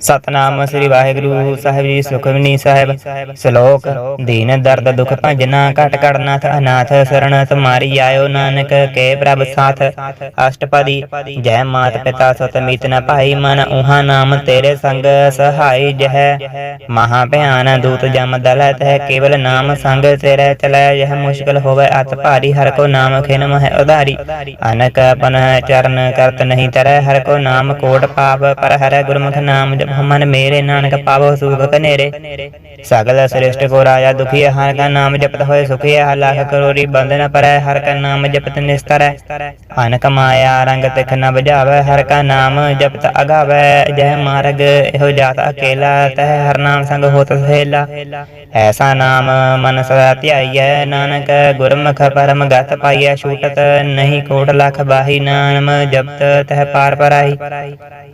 ਸਤਨਾਮ ਸ੍ਰੀ ਵਾਹਿਗੁਰੂ ਸਾਹਿਬ ਜੀ ਸੁਖਮਨੀ ਸਾਹਿਬ, ਸ਼ਲੋਕ, ਦੀਨ ਦਰਦ ਦੁਖ ਭੰਜਨਾ ਘਟ ਕੜਨਾਥ ਅਨਾਥ ਸਰਣ ਤੁਮਾਰੀ ਆਇਓ ਨਾਨਕ, ਕੇ ਪ੍ਰਭ ਸਾਥ। ਅਸ਼ਟਪਦੀ, ਜੈ ਮਾਤ ਪਿਤਾ ਸਤ ਮੀਤ ਨ ਭਾਈ, ਮਨ ਉਹਾ ਨਾਮ ਤੇਰੇ ਸੰਗ ਸਹਾਈ ਜਹ। ਮਹਾ ਭਿਆਨ ਦੂਤ ਜਮ ਦਲਤ ਹੈ ਕੇਵਲ ਨਾਮ ਸੰਗ ਤੇਰੇ ਚਲੈ ਯਹ ਮੁਸ਼ਕਲ ਹੋਵੇ ਅਤ ਭਾਰੀ, ਹਰ ਕੋ ਨਾਮ ਖਿਨ ਮਹਿ ਉਧਾਰੀ। ਅਨਕ ਆਪਨ ਚਰਨ ਕਰਤ ਨਹੀਂ ਤਰੈ, ਹਰ ਕੋ ਨਾਮ ਕੋਟ ਪਾਪ ਪਰ ਹਰ ਗੁਰਮੁਖ ਨਾਮ ਜਪ ਮਨ ਮੇਰੇ ਨਾਨਕ ਪਾਵੋ ਸੁਖ ਕਨੇਰੇ ਸਗਲ ਸ੍ਰਿਸ਼ਟ ਕੋ ਰਾਜਾ ਦੁਖੀ ਹਰ ਕਾ ਨਾਮ ਜਪਤ ਹੋਏ ਸੁਖੀ ਹੈ ਲੱਖ ਕਰੋੜੀ ਬੰਧਨ ਪਰੈ ਹਰ ਕਾ ਨਾਮ ਜਪਤ ਨਿਸਤਰੈ ਅਨਕ ਮਾਇਆ ਰੰਗ ਤਿਖ ਨ ਬੁਝਾਵੈ ਹਰ ਕਾ ਨਾਮ ਜਪਤ ਅਗਾਵੈ ਜਹ ਮਾਰਗ ਇਹੋ ਜਾਤ ਅਕੇਲਾ ਤਹ ਹਰ ਨਾਮ ਸੰਗ ਹੋਤ ਸਹੇਲਾ ਐਸਾ ਨਾਮ ਮਨ ਸਦਾ ਧਿਆਈਐ ਨਾਨਕ ਗੁਰਮੁਖ ਪਰਮ ਗਤ ਪਾਈਐ ਛੂਟਤ ਨਹੀਂ ਕੋਟ ਲਖ ਬਾਹੀ ਨਾਮ ਜਪਤ ਤਹ ਪਾਰ ਪਰਾਈ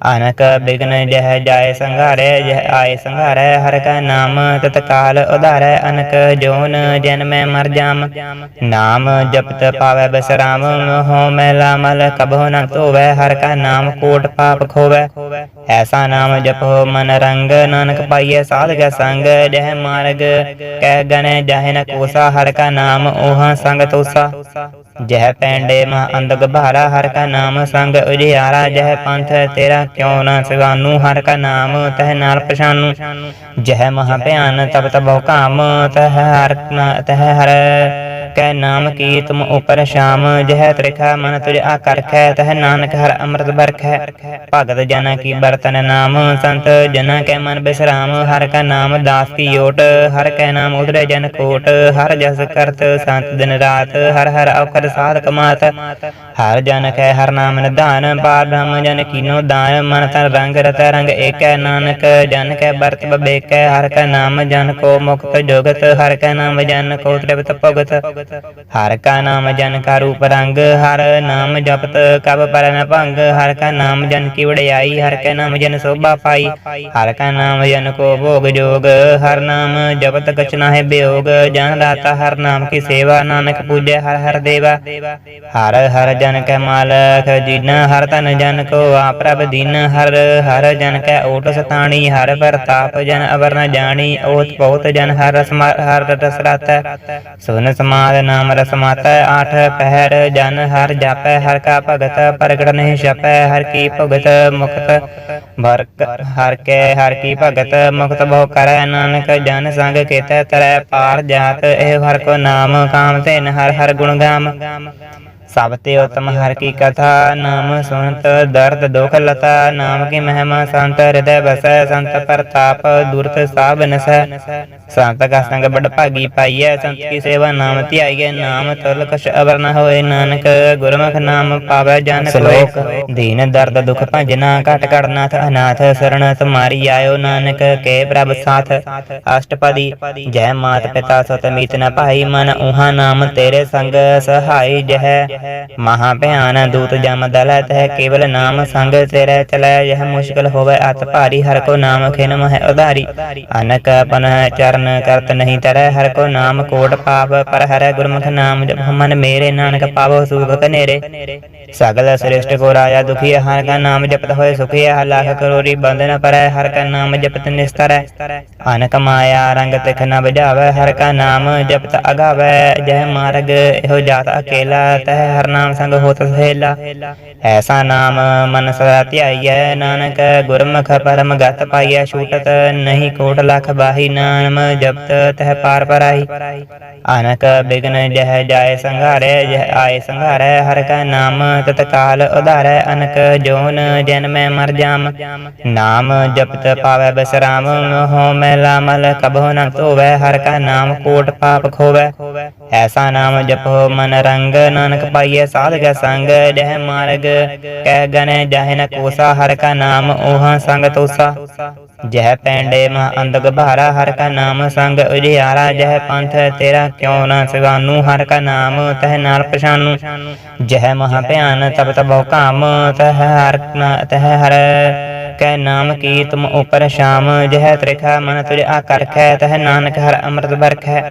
ਅਨਕ ਬਿਗਨ ਜਹ ਜਾਏ ਸੰਘਾਰੈ, ਜਹ ਆਏ ਸੰਘਾਰੈ, ਹਰ ਕਾ ਨਾਮ ਤਤਕਾਲ ਉਧਾਰੈ, ਅਨਕ ਜੋਨ ਜਨਮੈ ਮਰ ਜਾਮ। ਨਾਮ ਜਪਤ ਪਾਵੈ ਬਸਰਾਮ, ਮੋਹ ਮੈਲਾ ਮਲ ਕਬਹੁ ਨ ਧੋਵੈ, ਹਰ ਕਾ ਨਾਮ ਕੋਟ ਪਾਪ ਖੋਵੈ। ਐਸਾ ਨਾਮ ਜਪੋ ਮਨ ਰੰਗ, ਨਾਨਕ ਪਾਈਐ ਸਾਧ ਸੰਗ, ਜਹ ਮਾਰਗ, ਕਹਿ ਗਣੈ, ਜਾਹੇ ਨ ਕੋਸਾ, ਹਰ ਕਾ ਨਾਮ ਓਹਾ ਸੰਗ ਤੋਸਾ। ਜਹ ਪੈਂਡੇ ਮਾ ਅੰਦਗ ਭਾਰਾ ਹਰ ਕਾ ਨਾਮ ਸੰਗ ਉਜਿਆਰਾ ਜਹ ਪੰਥ ਤੇਰਾ ਕਿਉ ਨਾ ਸਗਾਨੂ? ਹਰ ਕਾ ਨਾਮ ਤਹ ਨਾਲ ਪਛਾਨੂ। ਜਹ ਮਹਾ ਭਿਆਨ ਤਪ ਤਬੋ ਕਾਮ, ਤਹ ਹਰ ਨਾ- ਤਹ ਹਰ ਕੈ ਨਾਮ ਕੀ ਤੁਮ ਉਪਰ ਸ਼ਾਮ, ਜਹ ਤ੍ਰਿਖਾ ਮਨ ਤੁਜ ਆਕਰਖੈ, ਤਹ ਨਾਨਕ ਹਰ ਅੰਮ੍ਰਿਤ ਬਰਖੈ ਭਗਤ ਜਨਾ ਕੀ ਬਰਤਨ ਨਾਮ, ਸੰਤ ਜਨਾ ਕੈ ਮਨ ਬਿਸਰਾਮ, ਹਰ ਕਾ ਨਾਮ ਦਾਸ ਕੀ ਓਟ, ਹਰ ਕੈ ਨਾਮ ਉਦਰੇ ਜਨ ਕੋਟ, ਹਰ ਜਸ ਕਰਤ ਸੰਤ ਦਿਨ ਰਾਤ, ਹਰ ਹਰ ਔਖਦ ਸਾਧ ਕਮਾਤ ਹਰ ਜਨ ਕੈ ਹਰ ਨਾਮ ਨਿਧਾਨ ਪਾਰ ਬ੍ਰਹਮ ਜਨ ਕੀਨੋ ਦਾਨ, ਮਨ ਤਨ ਰੰਗ ਰਤ ਰੰਗ ਏਕੈ ਨਾਨਕ। ਜਨ ਕੈ ਬਰਤ ਬੇਕੈ ਹਰ ਕੈ ਨਾਮ ਜਨ ਕੋ ਮੁਕਤ ਜੁਗਤ, ਹਰ ਕੈ ਨਾਮ ਜਨ ਕੋ ਤ੍ਰਿਪਤ ਭਗਤ। ਹਰ ਕਾ ਨਾਮ ਜਨ ਕਾ ਰੂਪ ਰੰਗ, ਹਰ ਨਾਮ ਜਪਤ ਕਬ ਪਰ ਨ ਭੰਗ। ਹਰ ਕਾ ਨਾਮ ਜਨ ਕੀ ਵਡਿਆਈ, ਹਰ ਕਾ ਨਾਮ ਜਨ ਸੋਭਾ ਪਾਈ। ਹਰ ਕਾ ਨਾਮ ਜਨ ਕੋ ਭੋਗ ਜੋਗ, ਹਰ ਨਾਮ ਜਪਤ ਕਛ ਨਾਹਿ ਬਿਯੋਗ ਜਨ ਦਾਤਾ ਹਰ ਨਾਮ ਕੀ ਸੇਵਾ, ਨਾਨਕ ਪੂਜੈ ਹਰ ਹਰ ਦੇਵਾ। ਹਰ ਹਰ ਜਨ ਕੈ ਮਾਲਕ, ਜਿਨ ਹਰ ਤਨ ਜਨ ਕੋ ਪ੍ਰਭ ਦੀਨ। ਹਰ ਹਰ ਜਨ ਕੈ ਓਟ ਸਤਾਣੀ, ਹਰ ਪ੍ਰਤਾਪ ਜਨ ਅਵਰਨ ਨ ਜਾਣੀ। ਓਤ ਬਹੁਤ ਜਨ ਹਰ ਰਸ ਹਰ ਰਸ ਰਤੈ ਸੁਨ ਸਮਾਦ ਨਾਮ ਰਸ ਆਠ ਪਹਿਰ, ਜਨ ਹਰ ਜਾਪੈ, ਹਰ ਕਾ ਭਗਤ, ਪ੍ਰਗਟ ਨਹੀਂ ਛਪੈ, ਹਰ ਕੀ ਭਗਤ ਮੁਕਤ ਭਰਕ ਹਰ ਕੇ, ਹਰ ਕੀ ਭਗਤ ਮੁਕਤ ਬਹੁ ਕਰੈ, ਨਾਨਕ ਜਨ ਸੰਗ ਕੀਤੈ, ਤਰੈ ਪਾਰ ਜਾਤ, ਇਹ ਹਰ ਕੋ ਨਾਮ, ਕਾਮ ਤੈਨ ਹਰ ਹਰ ਗੁਣ ਗਾਮ। ਸਭ ਤੇ ਉਤਮ ਹਰ ਕੀ ਕਥਾ ਨਾਮ ਸੁਨਤ ਦਰਦ ਦੁਖ ਲਤਾ ਨਾਮ ਕੀ ਮਹਿਮਾ ਸੰਤ ਹਿਰਦੈ ਬਸੈ ਸੰਤ ਪ੍ਰਤਾਪ ਦੁਰਤ ਸਾਭ ਨਸੈ ਸੰਤ ਕਾ ਸੰਗ ਬੜ ਭਾਗੀ ਪਾਈਐ ਸੰਤ ਕੀ ਸੇਵਾ ਨਾਮ ਧਿਆਈਐ ਨਾਮ ਤੁਲ ਕਛ ਅਵਰ ਨ ਹੋਏ ਨਾਨਕ ਗੁਰਮੁਖ ਨਾਮ ਪਾਵੈ ਜਨ ਸ਼ਲੋਕ ਦੀਨ ਦਰਦ ਦੁਖ ਭੰਜਨਾ ਘਟ ਕੜਨਾਥ ਅਨਾਥ ਸਰਣ ਤੁਮਾਰੀ ਆਇਓ ਨਾਨਕ ਕੇ ਪ੍ਰਭ ਸਾਥ ਅਸ਼ਟਪਦੀ ਜੈ ਮਾਤ ਪਿਤਾ ਸਤ ਮੀਤ ਨ ਭਾਈ ਮਨ ਉਹਾ ਨਾਮ ਤੇਰੇ ਸੰਗ ਸਹਾਈ ਜਹ ਮਹਾ ਭਿਆਨ ਦੂਤ ਜਮ ਦਲਤ ਹੈ, ਕੇਵਲ ਨਾਮ ਸੰਗ ਤੇਰੇ ਚਲੈ, ਯਹ ਮੁਸ਼ਕਲ ਹੋਵੇ ਅਤ ਭਾਰੀ, ਹਰ ਕੋ ਨਾਮ ਖਿਨ ਮਹਿ ਉਧਾਰੀ। ਅਨਕ ਆਪਨ ਚਰਨ ਕਰਤ ਨਹੀਂ ਤਰੈ, ਹਰ ਕੋ ਨਾਮ ਕੋਟ ਪਾਪ, ਪਰ ਹਰ ਗੁਰਮੁਖ ਨਾਮ ਜਪ ਮਨ ਮੇਰੇ, ਨਾਨਕ ਪਾਵੋ ਸੁਖ ਕਨੇਰੇ ਸਗਲ ਸ੍ਰਿਸ਼ਟ ਕੋ ਰਾਜਾ ਦੁਖੀ ਹਰ ਕਾ ਨਾਮ ਜਪਤ ਹੋਏ ਸੁਖੀ ਹੈ, ਲੱਖ ਕਰੋੜੀ ਬੰਧਨ ਪਰੈ, ਹਰ ਕਾ ਨਾਮ ਜਪਤ ਨਿਸਤਰੈ। ਅਨਕ ਮਾਇਆ ਰੰਗ ਤਿਖ ਨ ਬੁਝਾਵੈ ਹਰ ਕਾ ਨਾਮ ਜਪਤ ਅਗਾਵੈ, ਜਹ ਮਾਰਗ ਇਹੋ ਜਾਤ ਅਕੇਲਾ ਤਹ। ਹਰ ਨਾਮ ਸੰਗ ਹੋਤ ਸਹੇਲਾ। ਐਸਾ ਨਾਮ ਮਨ ਸਦਾ ਧਿਆਈਐ, ਨਾਨਕ ਗੁਰਮੁਖ ਪਰਮ ਗਤ ਪਾਈਐ, ਛੂਟਤ ਨਹੀਂ ਕੋਟ ਲਖ ਬਾਹੀ ਨਾਮ ਜਪਤ ਤਹ ਪਾਰ ਪਰਾਈ। ਅਨਕ ਬਿਗਨ ਜਹ ਜਾਏ ਸੰਘਾਰੈ, ਜਹ ਆਏ ਸੰਘਾਰੈ, ਹਰ ਕਾ ਨਾਮ ਤਤਕਾਲ ਉਧਾਰੈ। ਅਨਕ ਜੋਨ ਜਨਮੈ ਮਰ ਜਾਮ, ਨਾਮ ਜਪਤ ਪਾਵੈ ਬਸਰਾਮ ਹੋ ਮੈਲਾ ਮਲ ਕਬਹੁ ਨ ਧੋਵੈ, ਹਰ ਕਾ ਨਾਮ ਕੋਟ ਪਾਪ ਖੋਵੈ। ਐਸਾ ਨਾਮ ਜਪੋ ਮਨ ਰੰਗ, ਨਾਨਕ ਪਾਈਐ ਸਾਧ ਕੈ ਸੰਗ ਜਹ ਮਾਰਗ, ਕਹਿ ਗਣੈ ਜਾਹੇ ਨ ਕੋਸਾ, ਹਰ ਕਾ ਨਾਮ ਓਹਾ ਸੰਗ ਤੋਸਾ। ਜਹ ਪੈਂਡੇ ਮਾ ਅੰਦਗ ਭਾਰਾ, ਹਰ ਕਾ ਨਾਮ ਸੰਗ ਉਜਿਆਰਾ, ਜਹ ਪੰਥ ਤੇਰਾ ਕਿਉ ਨਾ ਸਗਾਨੂ, ਹਰ ਕਾ ਨਾਮ ਤਹ ਨਾਲ ਪਛਾਨੂ। ਜਹ ਮਹਾ ਭਿਆਨ ਤਬ ਤਬੋ ਕਾਮ, ਤਹ ਹਰ ਨਾ- ਹਰ ਕੈ ਨਾਮ ਕੀ ਤੁਮ ਉਪਰ ਸ਼ਾਮ, ਜਹ ਤ੍ਰਿਖਾ ਮਨ ਤੁਝ ਆਕਰਖੈ ਤਹ ਨਾਨਕ ਹਰ ਅੰਮ੍ਰਿਤ ਬਰਖੈ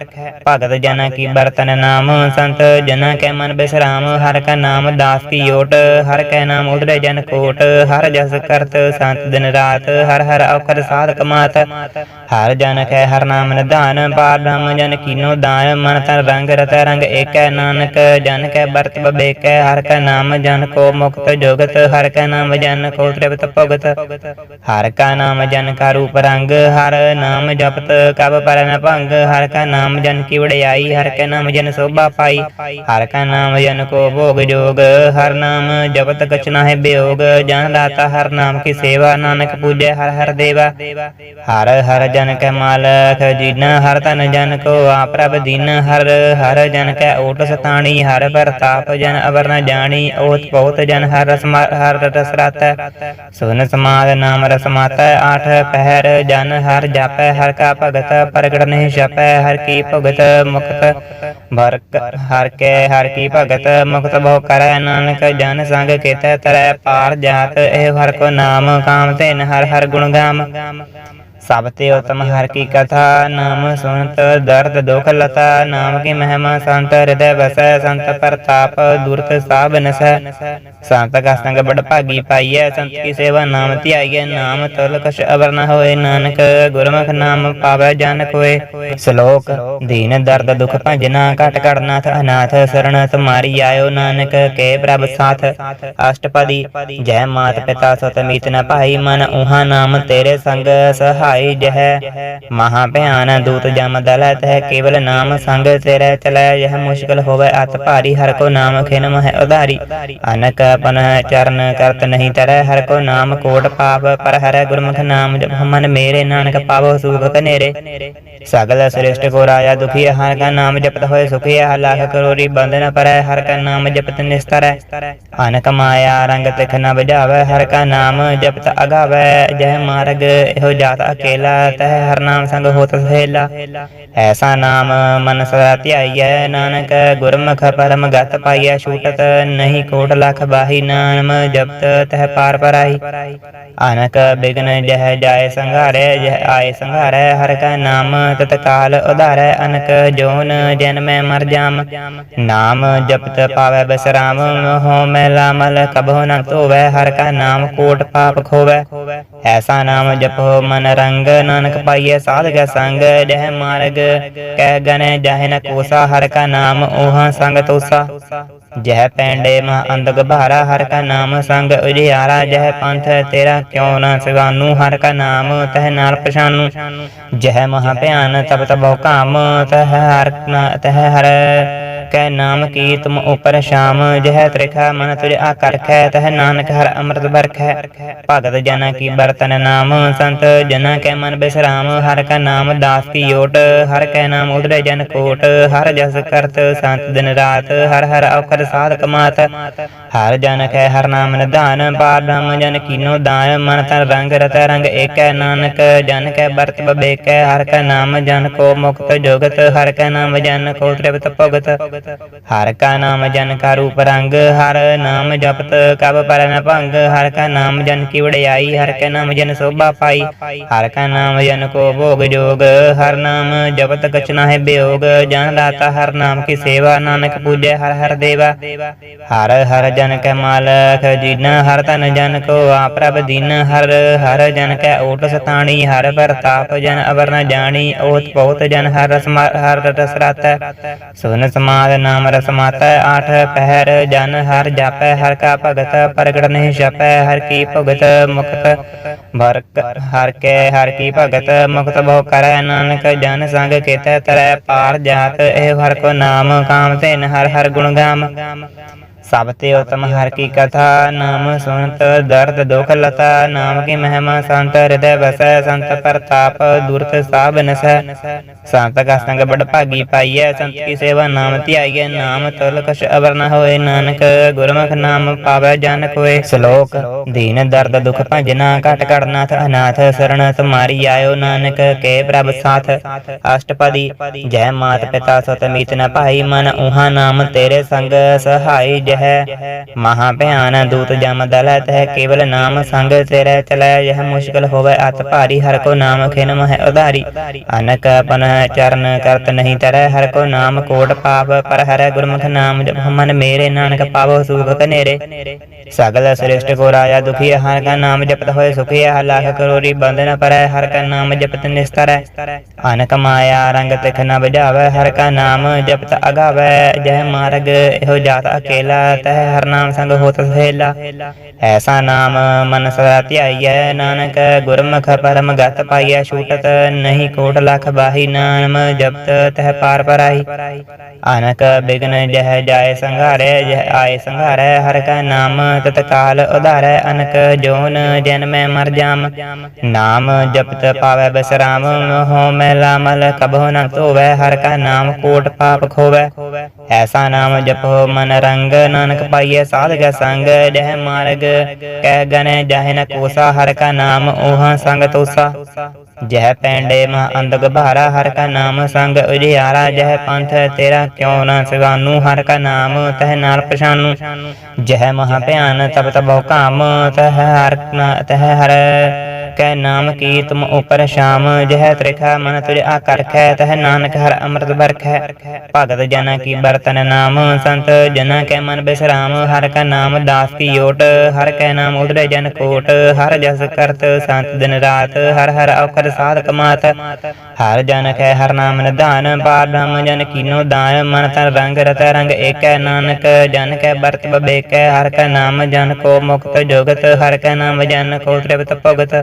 ਭਗਤ ਜਨਾ ਕੀ ਬਰਤਨ ਨਾਮ, ਸੰਤ ਜਨਾ ਕੈ ਮਨ ਬਿਸਰਾਮ, ਹਰ ਕਾ ਨਾਮ ਦਾਸ ਕੀ ਓਟ, ਹਰ ਕੈ ਨਾਮ ਉਦਰੇ ਜਨ ਕੋਟ ਹਰ ਜਸ ਕਰਤ ਸੰਤ ਦਿਨ ਰਾਤ, ਹਰ ਹਰ ਔਖਦ ਸਾਧਕ ਮਾਤ। ਹਰ ਜਨ ਕੈ ਹਰ ਨਾਮ ਨਿਧਾਨ ਪਾਰ ਬ੍ਰਹਮ ਜਨ ਕੀਨੋ ਦਾਨ, ਮਨ ਤਨ ਰੰਗ ਰਤ ਰੰਗ ਏਕੈ ਨਾਨਕ, ਜਨ ਕੈ ਬਰਤ ਬਬੇਕੈ, ਹਰ ਕੈ ਨਾਮ ਜਨ ਕੋ ਮੁਕਤ ਜੁਗਤ, ਹਰ ਕੈ ਨਾਮ ਜਨ ਕੋ ਤ੍ਰਿਪਤ ਭੁਗਤ। ਹਰ ਕਾ ਨਾਮ ਜਨ ਕਾ ਰੂਪ ਰੰਗ, ਹਰ ਨਾਮ ਜਪਤ ਕਬ ਪਰ ਨ ਭੰਗ। ਹਰ ਕਾ ਨਾਮ ਜਨ ਕੀ ਵਡਿਆਈ, ਹਰ ਕੈ ਨਾਮ ਜਨ ਸੋਭਾ ਪਾਈ। ਹਰ ਕਾ ਨਾਮ ਜਨ ਕੋ ਭੋਗ ਜੋਗ, ਹਰ ਨਾਮ ਜਪਤ ਕਛ ਨਾਹਿ ਬਿਯੋਗ ਜਨ ਦਾਤਾ ਹਰ ਨਾਮ ਕੀ ਸੇਵਾ, ਨਾਨਕ ਪੂਜੈ ਹਰ ਹਰ ਦੇਵਾ। ਹਰ ਹਰ ਜਨ ਕੈ ਮਾਲਕ, ਜਿਨ ਹਰ ਤਨ ਜਨ ਕੋ ਆਪਰਬ ਦੀਨ। ਹਰ ਹਰ ਜਨ ਕੈ ਓਟ ਸਤਾਣੀ, ਹਰ ਪ੍ਰਤਾਪ ਜਨ ਅਵਰ ਨ ਜਾਣੀ। ਓਤ ਬਹੁਤ ਜਨ ਹਰ ਰਸ ਹਰ ਰਸ ਰਤੈ। ਸੁਨ ਸਮਾਦ ਨਾਮ ਰਸ ਮਾਤੈ, ਆਠ ਪਹਿਰ ਜਨ ਹਰ ਜਾਪੈ, ਹਰ ਕਾ ਭਗਤ ਪ੍ਰਗਟ ਨਹੀਂ ਛਪੈ, ਹਰ ਕੀ ਭਗਤ ਮੁਕਤ ਭਰ ਹਰ ਕੇ, ਹਰ ਕੀ ਭਗਤ ਮੁਕਤ ਬਹੁ ਕਰੈ, ਨਾਨਕ ਜਨ ਸੰਗ ਕੀਤੈ ਤਰੈ ਪਾਰ ਜਾਤ, ਇਹ ਹਰ ਕੋ ਨਾਮ ਕਾਮ ਤੈਨ ਹਰ ਹਰ ਗੁਣ ਗਾਮ। ਸਭ ਤੇ ਉਤਮ ਹਰ ਕੀ ਕਥਾ ਨਾਮ ਸੁਨਤ ਦਰਦ ਦੁਖ ਲਤਾ ਨਾਮ ਕੀ ਮਹਿਮਾ ਸੰਤ ਹਿਰਦੈ ਵਸੈ ਸੰਤ ਪ੍ਰਤਾਪ ਦੁਰਤ ਸਾਭ ਨਸੈ ਸੰਤ ਕਾ ਸੰਗ ਬੜ ਭਾਗੀ ਪਾਈਐ ਸੰਤ ਕੀ ਸੇਵਾ ਨਾਮ ਧਿਆਈਐ ਨਾਮ ਤੁਲ ਕਛ ਅਵਰ ਨ ਹੋਏ ਨਾਨਕ ਗੁਰਮੁਖ ਨਾਮ ਪਾਵੈ ਜਨ ਕੋਏ ਸ਼ਲੋਕ ਦੀਨ ਦਰਦ ਦੁਖ ਭੰਜਨਾ ਘਟ ਘਟ ਨਾਥ ਅਨਾਥ ਸਰਣ ਤੁਮਾਰੀ ਆਇਓ ਨਾਨਕ ਕੇ ਪ੍ਰਭ ਸਾਥ ਅਸ਼ਟਪਦੀ ਜੈ ਮਾਤ ਪਿਤਾ ਸਤ ਮੀਤ ਨ ਭਾਈ ਮਨ ਉਹਾ ਨਾਮ ਤੇਰੇ ਸੰਗ ਸਹਾਈ ਜਹ ਮਹਾ ਭਿਆਨ ਦੂਤ ਜਮ ਦਲਤ ਹੈ, ਕੇਵਲ ਨਾਮ ਸੰਗ ਤੇਰੇ ਚਲੈ, ਯਹ ਮੁਸ਼ਕਿਲ ਹੋਵੇ ਅਤ ਭਾਰੀ, ਹਰ ਕੋ ਨਾਮ ਖਿਨ ਮਹਿ ਉਧਾਰੀ। ਅਨਕ ਪਨ ਚਰਨ ਕਰਤ ਨਹੀਂ ਤਰੈ, ਹਰ ਕੋ ਨਾਮ ਕੋਟ ਪਾਪ, ਪਰ ਹਰੈ ਗੁਰਮੁਖ ਨਾਮ, ਜਪ ਮਨ ਮੇਰੇ, ਨਾਨਕ ਪਾਵੋ ਸੁਖ ਕਨੇਰੇ ਸਗਲ ਸ੍ਰਿਸ਼ਟ ਕੋ ਰਾਜਾ ਦੁਖੀ ਹਰ ਕਾ ਨਾਮ ਜਪਤ ਹੋਏ ਸੁਖੀ ਹੈ, ਲੱਖ ਕਰੋੜੀ ਬੰਧਨ ਪਰੈ, ਹਰ ਕਾ ਨਾਮ ਜਪਤ ਨਿਸਤਰੈ। ਅਨਕ ਮਾਇਆ ਰੰਗ ਤਿਖ ਨ ਬੁਝਾਵੈ, ਹਰ ਕਾ ਨਾਮ ਜਪਤ ਅਗਾਵੈ, ਜਹ ਮਾਰਗ ਇਹੋ ਜਾਤ ਅਕੇਲਾ ਤਹ ਹਰ ਨਾਮ ਸੰਗ ਹੋਤ ਸਹੇਲਾ ਐਸਾ ਨਾਮ ਮਨ ਸਦਾ ਧਿਆਈਐ ਨਾਨਕ ਗੁਰਮੁਖ ਪਰਮ ਗਤ ਪਾਈਐ ਛੂਟਤ ਨਹੀਂ ਕੋਟ ਲਖ ਬਾਹੀ ਨਾਮ ਜਪਤ ਤਹ ਪਾਰ ਪਰਾਈ ਅਨਕ ਬਿਗਨ ਜਹ ਜਾਏ ਸੰਘਾਰੈ ਜਹ ਆਏ ਸੰਘਾਰੈ ਹਰ ਕਾ ਨਾਮ ਤਤਕਾਲ ਉਧਾਰੈ ਅਨਕ ਜੋਨ ਜਨਮੈ ਮਰ ਜਾਮ ਨਾਮ ਜਪਤ ਪਾਵੈ ਬਸਰਾਮ ਹੋ ਮੈਲਾ ਮਲ ਕਬਹੁ ਨ ਧੋਵੈ ਹਰ ਕਾ ਨਾਮ ਕੋਟ ਪਾਪ ਖੋਵੈ ਐਸਾ ਨਾਮ ਜਪੋ ਮਨ ਰੰਗ ਨਾਨਕ ਪਾਈਐ ਸਾਧਕ ਸੰਗ ਜਹ ਮਾਰਗ, ਕਹਿ ਗਨੇ ਜਹ ਨ ਕੋਸਾ, ਹਰ ਕਾ ਨਾਮ ਓਹਾ ਸੰਗ ਤੋਸਾ। ਜਹ ਪੈਂਡੇ ਮਾ ਅੰਦਗ ਭਾਰਾ, ਹਰ ਕਾ ਨਾਮ ਸੰਗ ਉਜਿਆਰਾ, ਜਹ ਪੰਥ ਤੇਰਾ ਕਿਉ ਨ ਸਿਵਾਨੂ ਹਰ ਕਾ ਨਾਮ ਤਹ ਨਾਲ ਪਛਾਨੂ। ਜਹ ਮਹਾ ਭਿਆਨ ਤਬ ਤਬੋ ਕਾਮ, ਤਹ ਹਰ ਨ- ਤਹ ਹਰ ਕੈ ਨਾਮ ਕੀ ਉਪਰ ਸ਼ਾਮ, ਜਹ ਤ੍ਰਿਖਾ ਮਨ ਤੁਝ ਆਕਰਖੈ, ਤਹ ਨਾਨਕ ਹਰ ਅੰਮ੍ਰਿਤ ਬਰਖੈ ਭਗਤ ਜਨਾ ਕੀ ਬਰਤਨ ਨਾਮ, ਸੰਤ ਜਨਾ ਕੈ ਮਨ ਬਿਸਰਾਮ, ਹਰ ਕਾ ਨਾਮ ਦਾਸ ਕੀ ਓਟ, ਹਰ ਕੈ ਨਾਮ ਉਦਰੇ ਜਨ ਕੋਟ, ਹਰ ਜਸ ਕਰਤ ਸੰਤ ਦਿਨ ਰਾਤ, ਹਰ ਹਰ ਔਖਦ ਸਾਧਕ ਮਾਤ। ਹਰ ਜਨ ਕੈ ਹਰ ਨਾਮ ਨਿਧਾਨ ਪਾਰ ਬ੍ਰਹਮ ਜਨ ਕੀਨੋ ਦਾਨ, ਮਨ ਤਨ ਰੰਗ ਰਤ ਰੰਗ ਏਕੈ ਨਾਨਕ, ਜਨ ਕੈ ਬਰਤ ਬਬੇਕੈ, ਹਰ ਕਾ ਨਾਮ ਜਨ ਕੋ ਮੁਕਤ ਜੁਗਤ, ਹਰ ਕਾ ਨਾਮ ਜਨ ਕੋ ਤ੍ਰਿਪਤ ਭੁਗਤ। ਹਰ ਕਾ ਨਾਮ ਜਨ ਕਾ ਰੂਪ ਰੰਗ, ਹਰ ਨਾਮ ਜਪਤ ਕਬ ਪਰ ਨ ਭੰਗ। ਹਰ ਕਾ ਨਾਮ ਜਨ ਕੀ ਵਡਿਆਈ, ਹਰ ਕਾ ਨਾਮ ਜਨ ਸੋਭਾ ਪਾਈ। ਹਰ ਕਾ ਨਾਮ ਜਨ ਕੋ ਭੋਗ ਜੋਗ, ਹਰ ਨਾਮ ਜਪਤ ਕਛ ਨਾਹਿ ਬਿਯੋਗ ਜਨ ਦਾਤਾ ਹਰ ਨਾਮ ਕੀ ਸੇਵਾ, ਨਾਨਕ ਪੂਜੈ ਹਰ ਹਰ ਦੇਵਾ। ਹਰ ਹਰ ਜਨ ਕੈ ਮਾਲਕ, ਜਿਨ ਹਰ ਤਨ ਜਨ ਕੋ ਆਪਰਬ ਦੀਨ। ਹਰ ਹਰ ਜਨ ਕੈ ਓਟ ਸਤਾਣੀ, ਹਰ ਪ੍ਰਤਾਪ ਜਨ ਅਵਰਨ ਨ ਜਾਣੀ। ਓਤ ਬਹੁਤ ਜਨ ਹਰ ਰਸ ਹਰ ਰਸ ਰਤੈ। ਸੁਨ ਸਮਾਦ ਨਾਮ ਰਸ ਮਾਤੈ, ਆਠ ਪਹਿਰ ਜਨ, ਹਰ ਜਾਪੈ, ਹਰ ਕਾ ਭਗਤ, ਪ੍ਰਗਟ ਨਹੀਂ ਛਪੈ, ਹਰ ਕੀ ਭਗਤ ਮੁਕਤ ਭਰ ਹਰ ਕੇ, ਹਰ ਕੀ ਭਗਤ ਮੁਕਤ ਬਹੁ ਕਰੈ, ਨਾਨਕ ਜਨ ਸੰਗ ਕੀਤੈ ਤਰੈ, ਪਾਰ ਜਾਤ, ਇਹ ਹਰ ਕੋ ਨਾਮ, ਕਾਮ ਤੈਨ ਹਰ ਹਰ ਗੁਣ ਗਾਮ। ਸਭ ਤੇ ਉਤਮ ਹਰ ਕੀ ਕਥਾ ਨਾਮ ਸੁਨਤ ਦਰਦ ਦੁਖ ਲਤਾ ਨਾਮ ਕੀ ਮਹਿਮਾ ਸੰਤ ਹਿਰਦੈ ਵਸੈ ਸੰਤ ਪ੍ਰਤਾਪ ਦੁਰਤ ਸਾਭ ਨਸੈ ਸੰਤ ਕਾ ਸੰਗ ਬੜ ਭਾਗੀ ਪਾਈਐ ਸੰਤ ਕੀ ਸੇਵਾ ਨਾਮ ਧਿਆਈਐ ਨਾਮ ਤੁਲ ਕਛ ਅਵਰ ਨ ਹੋਏ ਨਾਨਕ ਗੁਰਮੁਖ ਨਾਮ ਪਾਵੈ ਜਨ ਕੋਏ ਸ਼ਲੋਕ ਦੀਨ ਦਰਦ ਦੁਖ ਭੰਜਨਾ ਘਟ ਘਟ ਨਾਥ ਅਨਾਥ ਸਰਣ ਤੁਮਾਰੀ ਆਇਓ ਨਾਨਕ ਕੇ ਪ੍ਰਭ ਸਾਥ ਅਸ਼ਟਪਦੀ ਜੈ ਮਾਤ ਪਿਤਾ ਸਤ ਮੀਤ ਨ ਭਾਈ ਮਨ ਉਹਾ ਨਾਮ ਤੇਰੇ ਸੰਗ ਹੈ। ਜਹ ਮਹਾ ਭਿਆਨ ਦੂਤ ਜਮ ਦਲਤ ਹੈ ਕੇਵਲ ਨਾਮ ਸੰਗ ਤੇਰੇ ਚਲੈ, ਯਹ ਮੁਸ਼ਕਿਲ ਹੋਵੇ ਅਤ ਭਾਰੀ, ਹਰ ਕੋ ਨਾਮ ਖਿਨ ਮਹਿ ਉਧਾਰੀ। ਅਨਕ ਪਨ ਚਰਨ ਕਰਤ ਨਹੀਂ ਤਰੈ, ਹਰ ਕੋ ਨਾਮ ਕੋਟ ਪਾਪ ਪਰ ਹਰ ਗੁਰਮੁਖ ਨਾਮ ਜਪ ਮਨ ਮੇਰੇ, ਨਾਨਕ ਪਾਵੋ ਸੁਖ ਕਨੇਰੇ ਸਗਲ ਸ੍ਰਿਸ਼ਟ ਕੋ ਰਾਜਾ ਦੁਖੀ ਹਰ ਕਾ ਨਾਮ ਜਪਤ ਹੋਏ ਸੁਖੀ ਹੈ, ਲੱਖ ਕਰੋੜੀ ਬੰਧਨ ਪਰੈ, ਹਰ ਕਾ ਨਾਮ ਜਪਤ ਨਿਸਤਰੈ। ਅਨਕ ਮਾਇਆ ਰੰਗ ਤਿਖ ਨ ਬਜਾਵੈ ਹਰ ਕਾ ਨਾਮ ਜਪਤ ਅਗਾਵੈ, ਜਹ ਮਾਰਗ ਇਹੋ ਜਾਤ ਅਕੇਲਾ। ਤਹ ਹਰ ਸੰਗ ਹੋਤ ਸਹੇਲਾ। ਐਸਾ ਨਾਮ ਮਨ ਸਦਾ ਧਿਆਈਐ ਨਾਨਕ ਗੁਰਮੁਖ ਪਰਮ ਗਤ ਪਾਈਐ ਛੂਟਤ ਨਹੀਂ ਕੋਟ ਲਖ ਬਾਹੀ ਨਾਮ ਜਪਤ ਤਹ ਪਾਰ ਪਰਾਈ ਅਨਕ ਬਿਗਨ ਜਹ ਜਾਏ ਸੰਘਾਰੈ ਜਹ ਆਏ ਸੰਘਾਰੈ ਹਰ ਕਾ ਨਾਮ ਤਤਕਾਲ ਉਧਾਰੈ ਅਨਕ ਜੋਨ ਜਨਮੈ ਮਰ ਜਾਮ ਨਾਮ ਜਪਤ ਪਾਵੈ ਬਸਰਾਮ ਮੋਹ ਮੈਲਾ ਮਲ ਕਬਹੁ ਨ ਧੋਵੈ ਹਰ ਕਾ ਨਾਮ ਕੋਟ ਪਾਪ ਖੋਵੈ ਐਸਾ ਨਾਮ ਜਪੋ ਮਨ ਰੰਗ ਨਾਨਕ ਪਾਈਐ ਸਾਧਕ ਸੰਗ ਜਹ ਮਾਰਗ ਕਹਿ ਗਨੈ ਜਾਹਿ ਨ ਕੋਸਾ ਹਰ ਕਾ ਨਾਮ, ਓਹਾਂ ਸੰਗ ਤੋਸਾ। ਜਹ ਪੈਂਡੇ ਮਾ ਅੰਦਗ ਭਾਰਾ ਹਰ ਕਾ ਨਾਮ, ਸੰਗ ਉਜਿਆਰਾ ਜਹ ਪੰਥ ਤੇਰਾ ਕਿਉ ਨਾ ਸਗਾਨੂ ਹਰ ਕਾ ਨਾਮ ਤਹ ਨਾਲ ਪਛਾਨੂ। ਜਹ ਮਹਾ ਭਿਆਨ ਤਬ ਤਬੋ ਕਾਮ, ਤਹ ਹਰ ਨ- ਤਹ ਹਰ ਕੈ ਨਾਮ ਕੀ ਉਪਰ ਸ਼ਾਮ, ਜਹ ਤ੍ਰਿਖਾ ਮਨ ਤੁਜ ਆਕਰਖੈ, ਤਹ ਨਾਨਕ ਹਰ ਅੰਮ੍ਰਿਤ ਬਰਖੈ ਭਗਤ ਜਨਾ ਕੀ ਬਰਤਨ ਨਾਮ, ਸੰਤ ਜਨਾ ਕੈ ਮਨ ਬਿਸਰਾਮ, ਹਰ ਕਾ ਨਾਮ ਦਾਸ ਕੀ ਓਟ, ਹਰ ਕੈ ਨਾਮ ਉਦਰੇ ਜਨ ਕੋਟ, ਹਰ ਜਸ ਕਰਤ ਸੰਤ ਦਿਨ ਰਾਤ, ਹਰ ਹਰ ਔਖਦ ਸਾਧਕ ਮਾਤ। ਹਰ ਜਨ ਕੈ ਹਰ ਨਾਮ ਨਿਧਾਨ ਪਾਰ ਬ੍ਰਹਮ ਜਨ ਕੀਨੋ ਦਾਨ, ਮਨ ਤਨ ਰੰਗ ਰਤ ਰੰਗ ਏਕੈ ਨਾਨਕ। ਜਨ ਕੈ ਬਰਤ ਬਬੇਕੈ, ਹਰ ਕੈ ਨਾਮ ਜਨ ਕੋ ਮੁਕਤ ਜੁਗਤ, ਹਰ ਕੈ ਨਾਮ ਜਨ ਕੋ ਤ੍ਰਿਪਤ ਭੁਗਤ।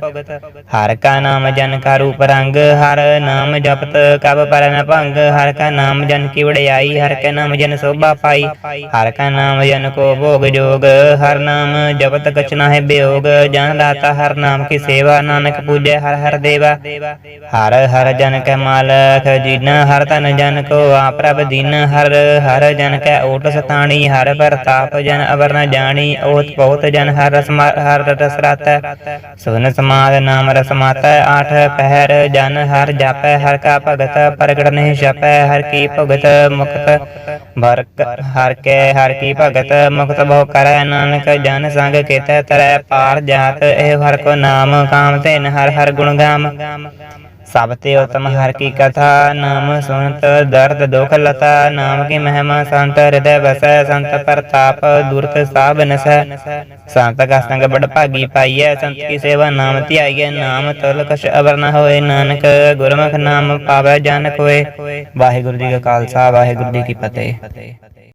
ਹਰ ਕਾ ਨਾਮ ਜਨ ਕਾ ਰੂਪ ਰੰਗ, ਹਰ ਨਾਮ ਜਪਤ ਕਬ ਪਰ ਨ ਭੰਗ। ਹਰ ਕਾ ਨਾਮ ਜਨ ਕੀ ਵਡਿਆਈ, ਹਰ ਕਾ ਨਾਮ ਜਨ ਸੋਭਾ ਪਾਈ। ਹਰ ਕਾ ਨਾਮ ਜਨ ਕੋ ਭੋਗ ਜੋਗ, ਹਰ ਨਾਮ ਜਪਤ ਕਛ ਨਾਹਿ ਬਿਯੋਗ ਜਨ ਦਾਤਾ ਹਰ ਨਾਮ ਕੀ ਸੇਵਾ, ਨਾਨਕ ਪੂਜੈ ਹਰ ਹਰ ਦੇਵਾ। ਹਰ ਹਰ ਜਨ ਕੈ ਮਾਲਕ, ਜਿਨ ਹਰ ਤਨ ਜਨ ਕੋ ਪ੍ਰਭ ਦੀਨ। ਹਰ ਹਰ ਜਨ ਕੈ ਓਟ ਸਤਾਣੀ, ਹਰ ਪ੍ਰਤਾਪ ਜਨ ਅਵਰਨ ਨ ਜਾਣੀ। ਓਤ ਬਹੁਤ ਜਨ ਹਰ ਰਸ ਹਰ ਰਸ ਰਤੈ। ਸੁਨ ਸਮਾਦ ਨਾਮ ਰਸ ਮਾਤੈ, ਆਠ ਪਹਿਰ ਜਨ ਹਰ ਜਾਪੈ, ਹਰ ਕਾ ਭਗਤ ਪ੍ਰਗਟ ਨਹੀਂ ਛਪੈ, ਹਰ ਕੀ ਭਗਤ ਮੁਕਤ ਭਰਕ, ਹਰ ਕੇ, ਹਰ ਕੀ ਭਗਤ ਮੁਕਤ ਬਹੁ ਕਰੈ, ਨਾਨਕ ਜਨ ਸੰਗ ਕੀਤੈ ਤਰੈ ਪਾਰ ਜਾਤ, ਇਹ ਹਰ ਕੋ ਨਾਮ ਕਾਮ ਤੈਨ ਹਰ ਹਰ ਗੁਣ ਗਾਮ। ਸਭ ਤੇ ਉਤਮ ਹਰ ਕੀ ਕਥਾ ਨਾਮ ਸੁਨਤ ਦਰਦ ਦੁਖ ਲਤਾ ਨਾਮ ਕੀ ਮਹਿਮਾ ਸੰਤ ਹਿਰਦੈ ਵਸੈ ਸੰਤ ਪ੍ਰਤਾਪ ਦੁਰਤ ਸਾਬ ਨਸੈ ਸੰਤ ਕਾ ਸੰਗ ਬੜ ਭਾਗੀ ਪਾਈਐ ਸੰਤ ਕੀ ਸੇਵਾ ਨਾਮ ਧਿਆਈਐ ਨਾਮ ਤੁਲ ਕਛ ਅਵਰ ਨ ਹੋਏ ਨਾਨਕ ਗੁਰਮੁਖ ਨਾਮ ਪਾਵੈ ਜਨ ਕੋਏ ਵਾਹਿਗੁਰੂ ਜੀ ਕਾ ਖਾਲਸਾ ਵਾਹਿਗੁਰੂ ਜੀ ਕੀ ਫਤਿਹ